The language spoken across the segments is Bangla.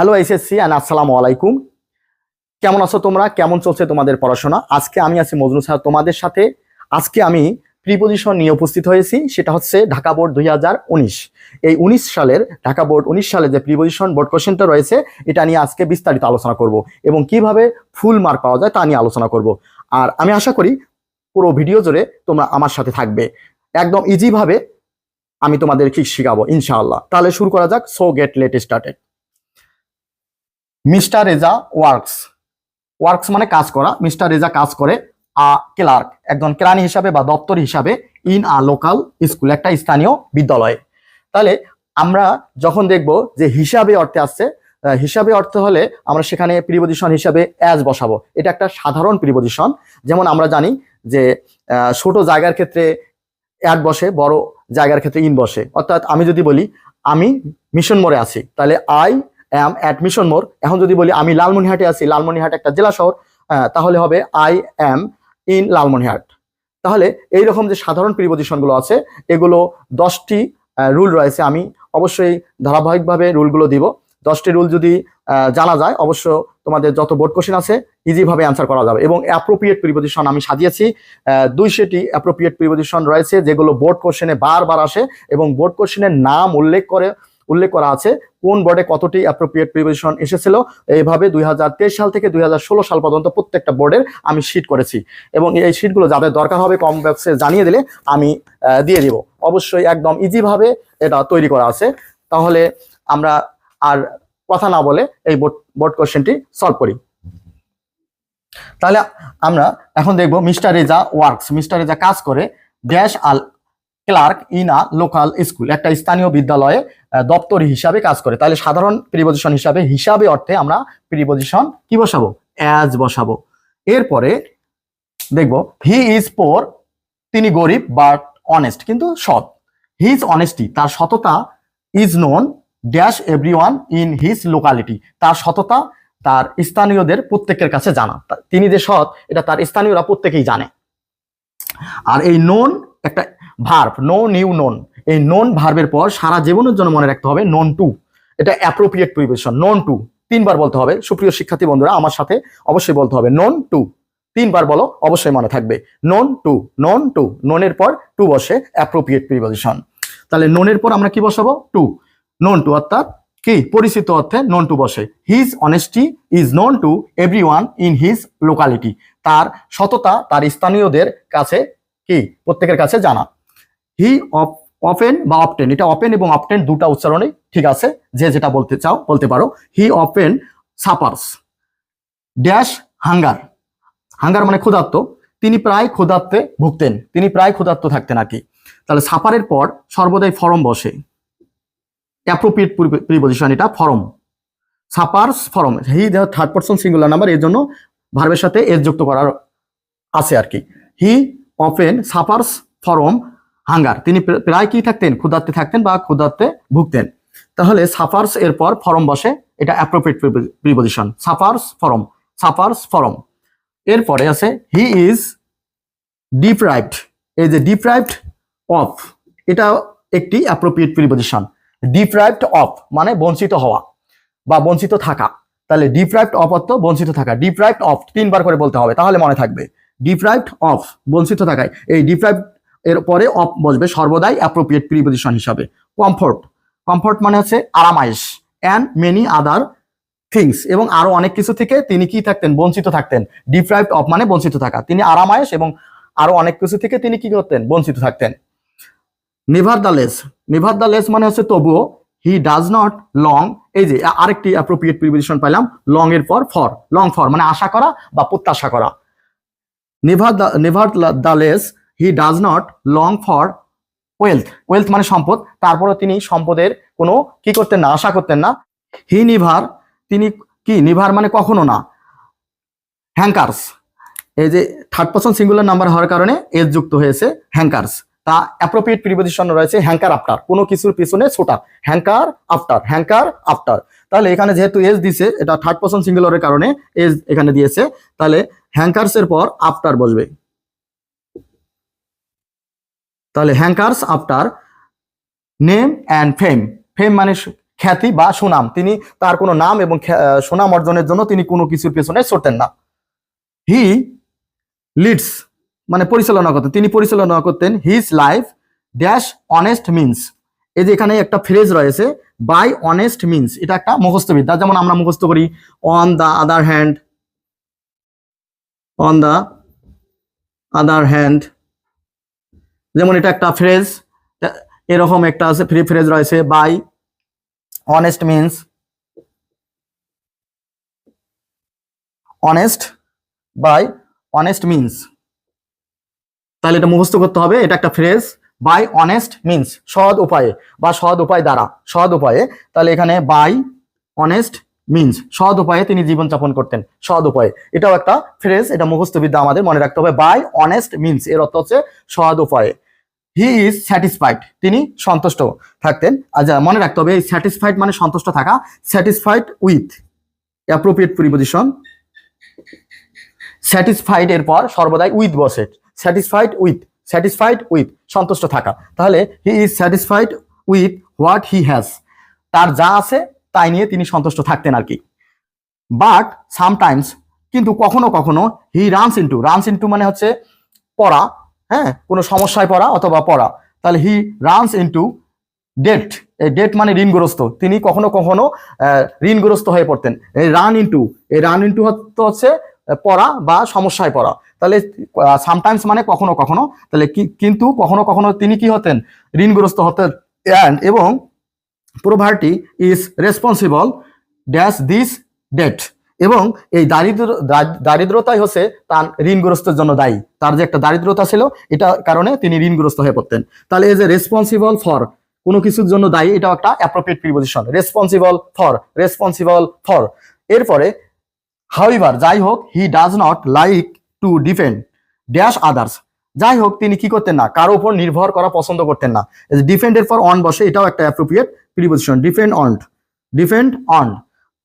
হ্যালো এসএসসি অ্যান্ড আসসালামু আলাইকুম কেমন আছো তোমরা? কেমন চলছে তোমাদের পড়াশোনা? আজকে আমি আছি মজনু স্যার তোমাদের সাথে। আজকে আমি প্রিপোজিশন নিয়ে উপস্থিত হয়েছি, সেটা হচ্ছে ঢাকা বোর্ড দুই হাজার উনিশ। এই উনিশ সালের, ঢাকা বোর্ড উনিশ সালে যে প্রিপোজিশন বোর্ড কোশ্চেনটা রয়েছে, এটা নিয়ে আজকে বিস্তারিত আলোচনা করব এবং কীভাবে ফুল মার্ক পাওয়া যায় তা নিয়ে আলোচনা করব। আর আমি আশা করি পুরো ভিডিও জুড়ে তোমরা আমার সাথে থাকবে। একদম ইজিভাবে আমি তোমাদের কি শিখাবো, ইনশাআল্লাহ। তাহলে শুরু করা যাক so get let started mister Reza works. Works মানে কাজ করা, মিস্টার রেজা কাজ করে, আ ক্লার্ক, একজন কেরানি হিসাবে বা দপ্তর হিসাবে ইন আ লোকাল স্কুল একটা স্থানীয় বিদ্যালয়ে। তাহলে আমরা যখন দেখব যে হিসাবে অর্থে আসছে হিসাবে অর্থ হলে আমরা সেখানে প্রিপোজিশন হিসাবে অ্যাজ বসাবো। এটা একটা সাধারণ প্রিপোজিশন যেমন আমরা জানি যে ছোট জায়গার ক্ষেত্রে অ্যাড বসে, বড় জায়গার ক্ষেত্রে ইন বসে। অর্থাৎ আমি যদি বলি, আমি মিশন মোড়ে আছি, তাহলে আই অ্যাম অ্যাট মিশন মোড়। এখন যদি বলি আমি লালমনিহাটে আছি লালমনিহাট একটা জেলা শহর তাহলে হবে আই অ্যাম ইন লালমনিহাট তাহলে এই রকম যে সাধারণ প্রিপোজিশনগুলো আছে, এগুলো দশটি রুল রয়েছে। আমি অবশ্যই ধারাবাহিকভাবে রুলগুলো দিব। দশটি রুল যদি জানা যায়, অবশ্য তোমাদের যত বোর্ড কোশ্চেন আছে ইজিভাবে অ্যান্সার করা যাবে। এবং অ্যাপ্রোপ্রিয়েট প্রিপোজিশন আমি সাজিয়েছি। দুইশোটি অ্যাপ্রোপ্রিয়েট প্রিপোজিশন রয়েছে, যেগুলো বোর্ড কোশ্চেনে বারবার আসে এবং বোর্ড কোশ্চেনের নাম উল্লেখ করে, উল্লেখ করা আছে। কোন বোর্ডে কতটি অ্যাপ্রোপ্রিয়েট প্রিপোজিশন এসেছিল? এইভাবে দুই হাজার তেইশ সাল থেকে দুই হাজার ষোলো সাল পর্যন্ত প্রত্যেকটা বোর্ডের আমি শিট করেছি। এবং এই শিটগুলো যাদের দরকার হবে কম বক্সে জানিয়ে দিলে আমি দিয়ে দিব। অবশ্যই একদম ইজিভাবে এটা তৈরি করা আছে। তাহলে আমরা আর কথা না বলে এই বোর্ড বোর্ড কোশ্চেনটি সলভ করি। তাহলে আমরা এখন দেখব mister Reza works. Mister Reza কাজ করে dash Al clerk in a local school, একটা স্থানীয় বিদ্যালয়ে দপ্তরি হিসাবে কাজ করে। তাহলে সাধারণ প্রিপোজিশন হিসাবে হিসাবে অর্থে আমরা প্রিপোজিশন কি বসাবো? অ্যাজ বসাবো। এরপরে দেখব হি ইজ পোর তিনি গরিব বাট অনেস্ট কিন্তু সৎ। হিজ অনেস্টি তার সততা is known dash every in his locality তার সততা তার স্থানীয়দের প্রত্যেকের কাছে জানা। তিনি যে সৎ, এটা তার স্থানীয়রা প্রত্যেকেই জানে। আর এই নোন একটা ভার্ব নো নিউ নোন এই নোন ভার্বের পর সারা জীবনের জন্য মনে রাখতে হবে নোন টু এটা অ্যাপ্রোপ্রিয়েট প্রিপোজিশন নোন টু তিনবার বলতে হবে। সুপ্রিয় শিক্ষার্থী বন্ধুরা, আমার সাথে অবশ্যই বলতে হবে নোন টু তিনবার বলো, অবশ্যই মনে থাকবে। নোন টু নন টু নোনের পর টু বসে অ্যাপ্রোপ্রিয়েট প্রিপোজিশন তাহলে নোনের পর আমরা কি বসাবো? টু নোন টু অর্থাৎ কি? পরিচিত অর্থে নোন টু বসে। His honesty is known to every one in his locality তার সততা, তার স্থানীয়দের কাছে কি? প্রত্যেকের কাছে জানা। হি অপেন বা অপটেন এটা অপেন এবং অপটেন দুটা উচ্চারণে ঠিক আছে, যে যেটা বলতে চাও, বলতে পারো। He often suffers dash hunger hunger মানে ক্ষুধার্ত। তিনি প্রায় ক্ষুধার্তে ভুগতেন। তিনি প্রায় ক্ষুধার্ত থাকতেন আর কি। তাহলে সাপারের পর সর্বদাই ফরম বসে। অ্যাপ্রোপ্রিয়েট প্রিপোজিশন এটা, from. Suffers from. He third person singular number এর জন্য ভার্বের সাথে এর যুক্ত করার আছে আর কি। He often suffers from. Hunger. তিনি প্র- প্রায় কি থাকতেন? ক্ষুধার্তে থাকতেন বা ক্ষুধার্তে ভুগতেন। তাহলে সাফার্স এর পর ফরম বসে, এটা appropriate preposition suffers from suffers from. এরপরে আছে হি ইজ ডিপ্রাইভড এই যে ডিপ্রাইভড অফ এটা একটি অ্যাপ্রোপ্রিয়েট প্রিপোজিশন ডিপ্রাইভড অফ মানে বঞ্চিত হওয়া বা বঞ্চিত থাকা। তাহলে ডিপ্রাইভড অফ অর্থ বঞ্চিত থাকা। ডিপ্রাইভড অফ তিনবার করে বলতে হবে, তাহলে মনে থাকবে। ডিপ্রাইভড অফ বঞ্চিত থাকায়। এই ডিপ্রাইভড এর পরে অফ বসবে সর্বদাই অ্যাপ্রোপ্রিয়েট প্রিপোজিশন হিসাবে। কমফোর্ট কমফোর্ট মানে হচ্ছে আরামাইশ অ্যান্ড মেনি আদার থিংস এবং আরও অনেক কিছু থেকে তিনি কি থাকতেন? বঞ্চিত থাকতেন। ডিপ্রাইভড অফ মানে বঞ্চিত থাকা। তিনি আরামায়েশ এবং আরও অনেক কিছু থেকে তিনি কি করতেন? বঞ্চিত থাকতেন। Nevertheless nevertheless মানে হচ্ছে তবুও হি ডাজ নট লং এই যে, আরেকটি অ্যাপ্রোপ্রিয়েট প্রিপোজিশন পাইলাম লং এর পর ফর লং ফর মানে আশা করা বা প্রত্যাশা করা। Never the nevertheless he does not long for wealth wealth মানে সম্পদ। তারপরে তিনি সম্পদের কোনো কি করতেন না, আশা করতেন না। হি নিভার তিনি কি? নিভার মানে কখনো না। হ্যাঙ্কার্স এই যে থার্ড পার্সন সিঙ্গুলার নাম্বার হওয়ার কারণে এস যুক্ত হয়েছে হ্যাঙ্কার্স তা অ্যাপ্রোপ্রিয়েট প্রিপোজিশন রয়েছে হ্যাঙ্কার আফটার কোনো কিছুর পিছনে ছোটা। হ্যাঙ্কার আফটার হ্যাঙ্কার আফটার তাহলে এখানে যেহেতু এস দিছে, এটা থার্ড পার্সন সিঙ্গুলারের কারণে এস এখানে দিয়েছে, তাহলে হ্যাঙ্কার্স এর পর আফটার বসবে। তাহলে hankers after name and fame fame মানে খ্যাতি বা সুনাম। তিনি তার কোনো নাম এবং সুনাম অর্জনের জন্য তিনি কোনো কিছুর পেছনে ছুটতেন না। হি লিডস মানে পরিচালনা করতেন। তিনি পরিচালনা করতেন his life dash honest means এই যে এখানে একটা ফ্রেজ রয়েছে বাই অনেস্ট মিনস এটা একটা মুখস্থবিদ্যা। যেমন আমরা মুখস্থ করি on the other hand on the other hand যেমন এটা একটা ফ্রেজ এরকম একটা আছে ফ্রি ফ্রেজ রয়েছে by honest means honest by honest means তাহলে এটা মুখস্থ করতে হবে, এটা একটা ফ্রেজ বাই অনেস্ট মিনস সৎ উপায়ে বা সৎ উপায় দ্বারা, সৎ উপায়ে। তাহলে এখানে বাই অনেস্ট মিনস সৎ উপায়ে তিনি জীবনযাপন করতেন। সৎ উপায়ে। এটাও একটা ফ্রেজ এটা মুখস্থ বিদ্যা আমাদের মনে রাখতে হবে। বাই অনেস্ট মিনস এর অর্থ হচ্ছে সৎ উপায়ে। হি ইজ স্যাটিসফাইড তিনি সন্তুষ্ট থাকতেন। আচ্ছা মনে রাখতে হবে, এই স্যাটিসফাইড মানে সন্তুষ্ট থাকা। Satisfied with appropriate preposition satisfied এর পর সর্বদাই উইথ বসে। স্যাটিসফাইড উইথ স্যাটিসফাইড উইথ সন্তুষ্ট থাকা। তাহলে he is satisfied with what he has তার যা আছে তাই নিয়ে তিনি সন্তুষ্ট থাকতেন আর কি। বাট সামটাইমস কিন্তু কখনো কখনো he runs into runs into মানে হচ্ছে পড়া হ্যাঁ? কোনো সমস্যায় পড়া অথবা পড়া। তাহলে হি রানস ইন্টু ডেট এই ডেট মানে ঋণগ্রস্ত। তিনি কখনো কখনো ঋণগ্রস্ত হয়ে পড়তেন। এই রান ইন্টু এই রান ইন্টু হচ্ছে পড়া বা সমস্যায় পড়া। তাহলে সামটাইমস মানে কখনো কখনো, তাহলে কিন্তু কখনো কখনো তিনি কি হতেন? ঋণগ্রস্ত হতেন। এবং poverty is responsible dash this debt এবং এই দারিদ্র দারিদ্রতাই হচ্ছে তার ঋণগ্রস্তের জন্য দায়ী। তার যে একটা দারিদ্রতা ছিল, এটা কারণে তিনি ঋণগ্রস্ত হয়ে পড়তেন। তাহলে এই যে রেসপন্সিবল ফর কোনো কিছুর জন্য দায়ী, এটাও একটা appropriate preposition responsible for responsible for এরপরে হাউইভার যাই হোক he does not like to depend dash others যাই হোক, তিনি কি করতেন না, কারও উপর নির্ভর করা পছন্দ করতেন না। ডিফেন্ডের পর অন বসে, এটাও একটা appropriate preposition depend on depend on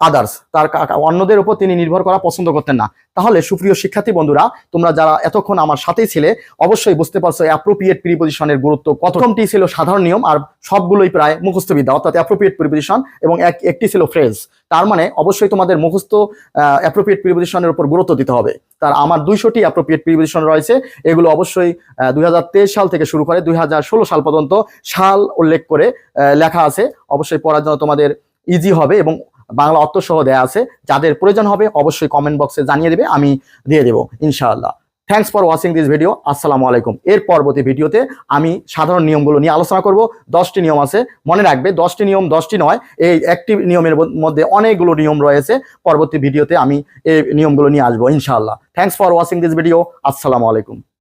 others তার অন্যদের উপর তিনি নির্ভর করা পছন্দ করতেন না। তাহলে সুপ্রিয় শিক্ষার্থী বন্ধুরা, তোমরা যারা এতক্ষণ আমার সাথেই ছিলে, অবশ্যই বুঝতে পারছ অ্যাপ্রোপ্রিয়েট প্রিপোজিশনের গুরুত্ব কতটি ছিল সাধারণ নিয়ম, আর সবগুলোই প্রায় মুখস্থবিদ্যা, অর্থাৎ অ্যাপ্রোপ্রিয়েট প্রিপোজিশন এবং এক, একটি ছিল ফ্রেজ তার মানে অবশ্যই তোমাদের মুখস্থ অ্যাপ্রোপ্রিয়েট প্রিপোজিশনের উপর গুরুত্ব দিতে হবে। তার আমার দুইশোটি অ্যাপ্রোপ্রিয়েট প্রিপোজিশন রয়েছে, এগুলো অবশ্যই দুই হাজার তেইশ সাল থেকে শুরু করে দুই হাজার ষোলো সাল পর্যন্ত সাল উল্লেখ করে লেখা আছে। অবশ্যই পড়ার জন্য তোমাদের ইজি হবে এবং বাংলা অর্থ সহ দেয়া আছে। যাদের প্রয়োজন হবে, অবশ্যই কমেন্ট বক্সে জানিয়ে দেবে, আমি দিয়ে দেবো, ইনশাআল্লাহ। Thanks for watching this video আসসালামু আলাইকুম। এর পরবর্তী ভিডিওতে আমি সাধারণ নিয়মগুলো নিয়ে আলোচনা করব। দশটি নিয়ম আছে, মনে রাখবে, দশটি নিয়ম, দশটি নয়, এই একটি নিয়মের মধ্যে অনেকগুলো নিয়ম রয়েছে। পরবর্তী ভিডিওতে আমি এই নিয়মগুলো নিয়ে আসব, ইনশাআল্লাহ। Thanks for watching this video আসসালামু আলাইকুম।